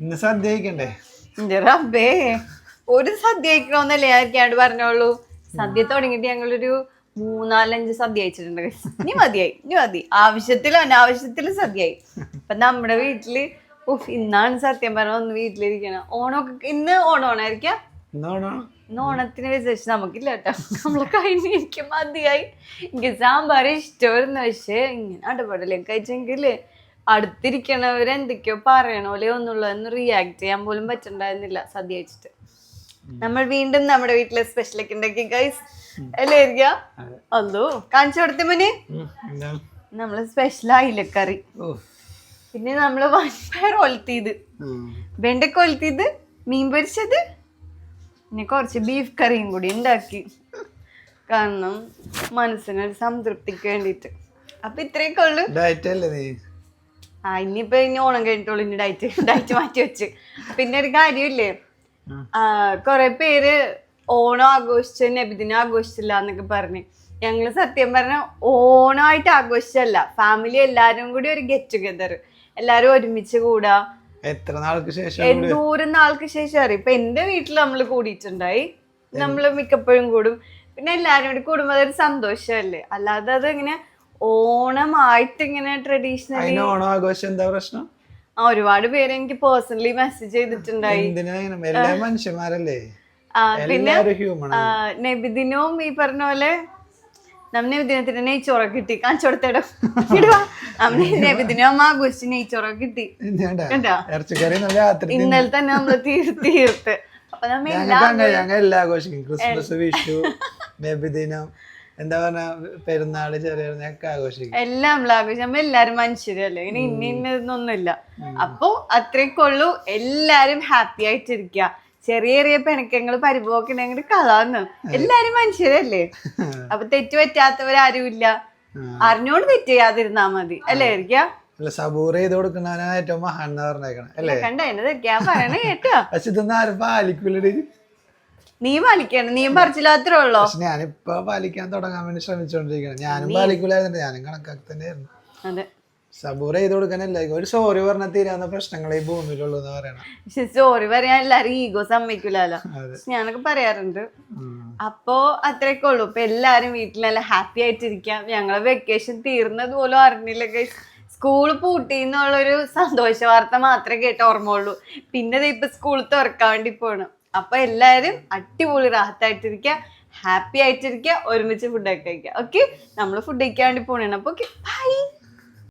ഇന്ന് എന്റെ റബ്ബേ ഒരു സദ്യ കഴിക്കണമെന്നല്ലേ ആയിരിക്കാണ്ട് പറഞ്ഞോളൂ? സദ്യ തുടങ്ങിയിട്ട് ഞങ്ങളൊരു മൂന്നാലഞ്ച് സദ്യ അയച്ചിട്ടുണ്ട്. ഇനി മതിയായി ഇനി മതി. ആവശ്യത്തിലും അനാവശ്യത്തിലും സദ്യയായി. അപ്പൊ നമ്മുടെ വീട്ടിൽ ഉഫ് ഇന്നാണ് സത്യം പറഞ്ഞ ഒന്ന് വീട്ടിലിരിക്കണം. ഓണമൊക്കെ ഇന്ന് ഓണം ഓണായിരിക്കാം ഇന്ന് ഓണത്തിന് വിശേഷം നമുക്കില്ല കേട്ടോ. നമ്മളെ കഴിഞ്ഞിരിക്കും മതിയായി. എനിക്ക് സാമ്പാർ ഇഷ്ടമായിരുന്നു പക്ഷേ ഇങ്ങനെ അടപടലേക്ക് കഴിച്ചെങ്കിൽ അടുത്തിരിക്കണവർ എന്തൊക്കെയോ പറയണോലെ ഒന്നുള്ളതെന്ന് റിയാക്ട് ചെയ്യാൻ പോലും പറ്റണ്ടായിരുന്നില്ല സദ്യ വെച്ചിട്ട് നമ്മൾ വീണ്ടും നമ്മുടെ വീട്ടിലെ സ്പെഷ്യലൊക്കെ ഉണ്ടാക്കി ഗൈസ് അല്ലേ അല്ലോ കാണിച്ചു കൊടുത്ത മുന്നേ നമ്മൾ സ്പെഷ്യൽ അയിലക്കറി കറി. പിന്നെ നമ്മൾ വൻപയർ ഒലത്തിയത്. വെണ്ടക്ക ഒലത്തിയത് മീൻ പൊരിച്ചത് പിന്നെ കുറച്ച് ബീഫ് കറിയും കൂടി ഉണ്ടാക്കി. കാരണം മനസ്സിനൊരു സംതൃപ്തിക്ക് വേണ്ടിട്ട് അപ്പൊ ഇത്രയൊക്കെ ഉള്ളു. ആ ഇനിയിപ്പോ ഇനി ഓണം കഴിഞ്ഞിട്ടുള്ളൂ ഇനി ഡയറ്റ് ഡയറ്റ് മാറ്റി വെച്ച്. പിന്നെ ഒരു കാര്യമില്ലേ? കൊറേ പേര് ഓണം ആഘോഷിച്ച് നബിദിനം ആഘോഷിച്ചില്ല എന്നൊക്കെ പറഞ്ഞ്. ഞങ്ങൾ സത്യം പറഞ്ഞ ഓണമായിട്ട് ആഘോഷിച്ചല്ല ഫാമിലി എല്ലാരും കൂടി ഒരു ഗെറ്റ് ടുഗദർ എല്ലാരും ഒരുമിച്ച് കൂടാ. എത്ര നാൾക്ക് ശേഷം എന്തോരം നാൾക്ക് ശേഷം അറിയാം? ഇപ്പൊ എന്റെ വീട്ടിൽ നമ്മൾ കൂടിയിട്ടുണ്ടായി. നമ്മൾ മിക്കപ്പോഴും കൂടും. പിന്നെ എല്ലാരും കൂടി കൂടുമ്പോ അതൊരു സന്തോഷമല്ലേ അല്ലാതെ അത് ഇങ്ങനെ ഓണമായിട്ട് ഇങ്ങനെ ട്രഡീഷണലി അതിന് ഓണം ആഘോഷം എന്താ പ്രശ്നം? ആ ഒരുപാട് പേര് എനിക്ക് പേഴ്സണലി മെസ്സേജ് ചെയ്തിട്ടുണ്ടായി. എല്ലാ മനുഷ്യന്മാരല്ലേ? പിന്നെ നബിദിനവും ഈ പറഞ്ഞ പോലെ നമ്മ നബിദിനത്തിന് നെയ്ച്ചോറൊക്കെ കിട്ടി. കാണിച്ചോടത്തേടോ. ആഘോഷിച്ച് നെയ്ച്ചോറൊക്കെ കിട്ടി. ഇന്നലെ തന്നെ. നമ്മൾ തീർ തീർത്ത്. അപ്പൊ നമ്മ എല്ലാ ക്രിസ്മസ് വിഷു നബിദിനം എന്താ പറഞ്ഞ പെരുന്നാൾ ചെറിയ പെരുന്നാളൊക്കെ ആഘോഷിക്കും. എല്ലാം നമ്മൾ നമ്മ എല്ലാരും മനുഷ്യരല്ലേ? ഇനി ഇന്ന ഇന്നതൊന്നുമില്ല അപ്പൊ അത്രയൊക്കെ ഉള്ളൂ. എല്ലാരും ഹാപ്പി ആയിട്ടിരിക്കുക ചെറിയ ചെറിയ പിണക്കങ്ങൾ പരിഭവമൊക്കെ ഉണ്ടെങ്കിൽ കളാന്ന്. എല്ലാരും മനുഷ്യരല്ലേ? അപ്പൊ തെറ്റ് പറ്റാത്തവരാരും ഇല്ല അറിഞ്ഞോണ്ട് തെറ്റ് ചെയ്യാതിരുന്നാ മതി. അല്ലേ ഇരിക്ക അല്ല സബൂർ ചെയ്ത് കൊടുക്കുന്നവനാണ് ഏറ്റവും മഹാൻ എന്ന് പറഞ്ഞേക്കണം. അല്ലേ? കണ്ട എന്നതൊക്കെയാ പറയണേ കേട്ടോ പക്ഷെ ഇതൊന്നും ആരും പാലിക്കൂലടി. നീ പാലിക്കണം. നീ പറിച്ചില്ലാത്രേ ഉള്ളോ? പക്ഷെ ഞാനിപ്പോ പാലിക്കാൻ തുടങ്ങാൻ വേണ്ടി ശ്രമിച്ചോണ്ടിരിക്കണം. ഞാനും പാലിക്കൂലായിരുന്നു ഞാനും കണക്കാക്കി തന്നെയായിരുന്നു. അതെ. സബൂർ ചെയ്ത് കൊടുക്കാനല്ല ഒരു സോറി പറഞ്ഞാൽ തീരാവുന്ന പ്രശ്നങ്ങൾ ഈ ഭൂമിയിലുള്ളൂ എന്ന് പറയണം. സോറി പറയാൻ എല്ലാരും ഈഗോ സമ്മതിക്കില്ലല്ലോ ഞാനൊക്കെ പറയാറുണ്ട്. അപ്പോ അത്രയൊക്കെ ഉള്ളൂ. ഇപ്പൊ എല്ലാരും വീട്ടിൽ നല്ല ഹാപ്പി ആയിട്ടിരിക്കാം. ഞങ്ങളെ വെക്കേഷൻ തീർന്നത് പോലും അറിഞ്ഞില്ല സ്കൂൾ പൂട്ടി എന്നുള്ളൊരു സന്തോഷ വാർത്ത മാത്രമേ കേട്ട ഓർമ്മയുള്ളൂ പിന്നെ ഇപ്പൊ സ്കൂൾ തുറക്കാൻ വേണ്ടി പോണ്. അപ്പൊ എല്ലാരും അടിപൊളി റാഹത്തായിട്ടിരിക്കുക ഹാപ്പി ആയിട്ടിരിക്കുക ഒരുമിച്ച് ഫുഡൊക്കെ കഴിക്കുക ഓക്കെ നമ്മൾ ഫുഡ് കഴിക്കാൻ വേണ്ടി പോണേണ്. അപ്പൊ ഓക്കെ ബൈ